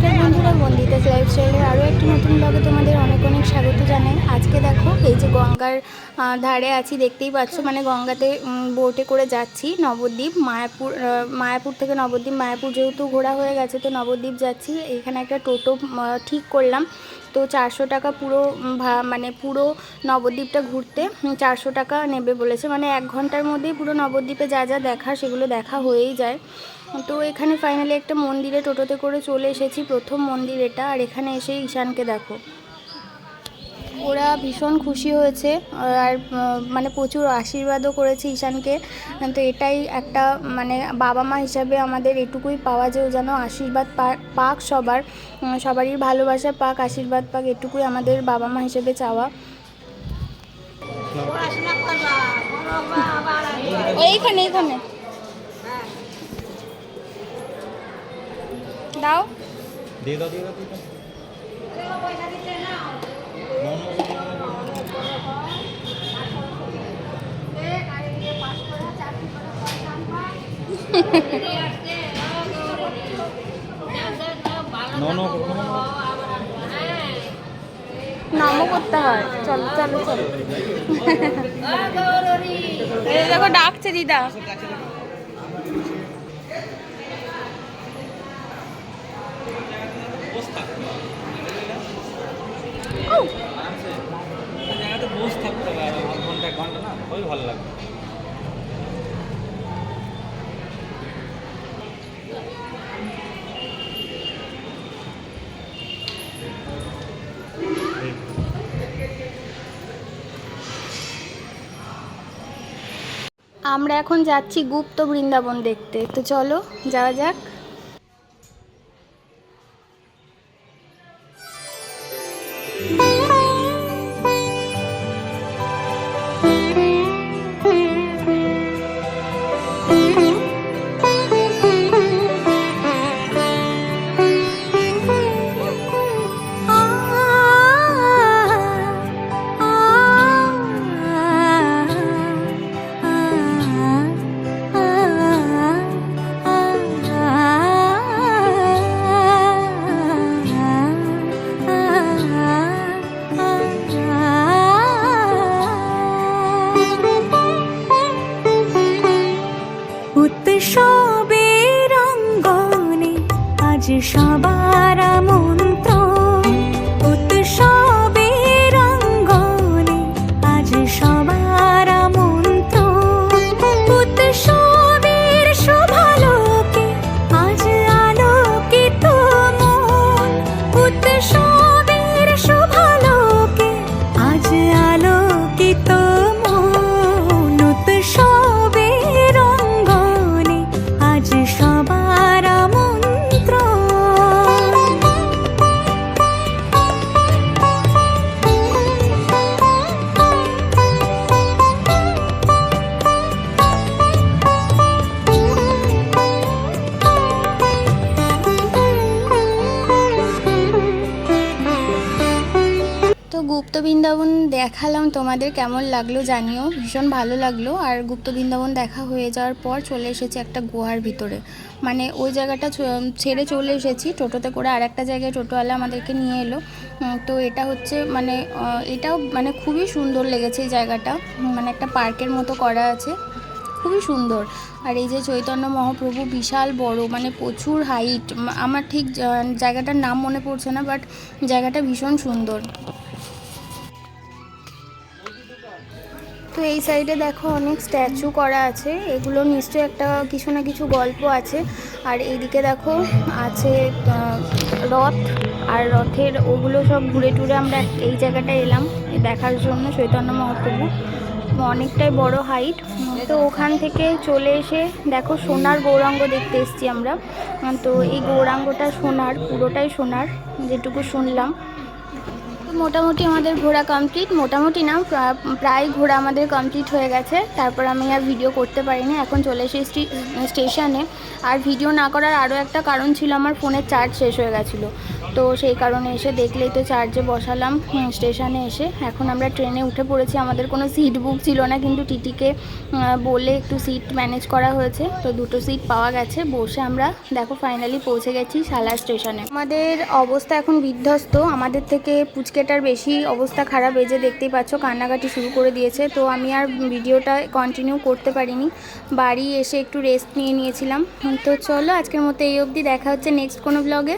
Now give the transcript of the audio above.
নমস্কার বন্ধুরা বন্দিতা লাইফস্টাইলের আরও একটি নতুন ব্লগে তোমাদের অনেক অনেক স্বাগত জানাই। আজকে দেখো, এই যে গঙ্গার ধারে আছি, দেখতেই পাচ্ছ মানে গঙ্গাতে বোটে করে যাচ্ছি, নবদ্বীপ, মায়াপুর মায়াপুর থেকে নবদ্বীপ, মায়াপুর যেহেতু ঘোরা হয়ে গেছে, তো নবদ্বীপ যাচ্ছি। এখানে একটা টোটো ঠিক করলাম, তো চারশো টাকা পুরো মানে পুরো নবদ্বীপটা ঘুরতে চারশো টাকা নেবে বলেছে। মানে এক ঘণ্টার মধ্যেই পুরো নবদ্বীপে যা যা দেখা, সেগুলো দেখা হয়েই যায়। তো এখানে ফাইনালি একটা মন্দিরে টোটোতে করে চলে এসেছি। প্রথম মন্দির এটা। আর এখানে এসে ঈশানকে দেখো। ওরা ভীষণ খুশি হয়েছে। আর মানে প্রচুর আশীর্বাদও করেছে ঈশানকে। তো এটাই একটা মানে বাবা মা হিসাবে আমাদের এটুকুই পাওয়া যে ও যেন আশীর্বাদ পাক সবার সবারই ভালোবাসা পাক আশীর্বাদ পাক এটুকুই আমাদের বাবা মা হিসেবে চাওয়া। এইখানে এইখানে। দাও। দিয়ে দাও দিয়ে দাও নামও করতে হয়। চলো চলো চলো। দেখো ডাকছে দিদা। আমরা এখন যাচ্ছি গুপ্ত বৃন্দাবন দেখতে। তো চলো যাওয়া যাক। Chỉ. গুপ্ত বৃন্দাবন দেখালাম, তোমাদের কেমন লাগল জানিও। ভীষণ ভালো লাগল। আর গুপ্ত বৃন্দাবন দেখা হয়ে যাওয়ার পর চলে এসেছি একটা গুহার ভিতরে। মানে ওই জায়গাটা ছেড়ে চলে এসেছি। টোটোতে করে আর একটা জায়গায় টোটোওয়ালা আমাদেরকে নিয়ে এলো। তো এটা হচ্ছে মানে এটাও মানে খুবই সুন্দর লেগেছে এই জায়গাটা। মানে একটা পার্কের মতো করা আছে। খুবই সুন্দর। আর এই যে চৈতন্য মহাপ্রভু বিশাল বড় মানে প্রচুর হাইট আমার ঠিক জায়গাটার নাম মনে পড়ছে না বাট জায়গাটা ভীষণ সুন্দর। তো এই সাইডে দেখো অনেক স্ট্যাচু করা আছে। এগুলো নিশ্চয়ই একটা কিছু না কিছু গল্প আছে। আর এইদিকে দেখো আছে রথ। আর রথের ওগুলো সব ঘুরে টুরে আমরা এই জায়গাটায় এলাম দেখার জন্য চৈতন্য মহাপ্রভু অনেকটাই বড় হাইট তো ওখান থেকে চলে এসে দেখো সোনার গৌরাঙ্গ দেখতে এসছি আমরা। তো এই গৌরাঙ্গটা সোনার, পুরোটাই সোনার, যেটুকু শুনলাম। মোটামুটি আমাদের ঘোরা কমপ্লিট মোটামুটি না প্রায় ঘোরা আমাদের কমপ্লিট হয়ে গেছে। তারপর আমি আর ভিডিও করতে পারিনি। এখন চলে এসেছি স্টেশনে। আর ভিডিও না করার আরও একটা কারণ ছিল, আমার ফোনের চার্জ শেষ হয়ে গেছিল। তো সেই কারণে এসে দেখলেই তো চার্জে বসালাম স্টেশনে এসে। এখন আমরা ট্রেনে উঠে পড়েছি। আমাদের কোনো সিট বুক ছিল না, কিন্তু টিটিকে বলে একটু সিট ম্যানেজ করা হয়েছে। তো দুটো সিট পাওয়া গেছে। বসে আমরা, দেখো ফাইনালি পৌঁছে গেছি সালা স্টেশনে। আমাদের অবস্থা এখন বিধ্বস্ত। আমাদের থেকে পুচকেটার বেশি অবস্থা খারাপ, এই যে দেখতেই পাচ্ছ কান্নাকাটি শুরু করে দিয়েছে। তো আমি আর ভিডিওটা কন্টিনিউ করতে পারিনি। বাড়ি এসে একটু রেস্ট নিয়ে নিয়েছিলাম। তো চলো আজকের মতো এই অবধি, দেখা হচ্ছে নেক্সট কোনো ব্লগে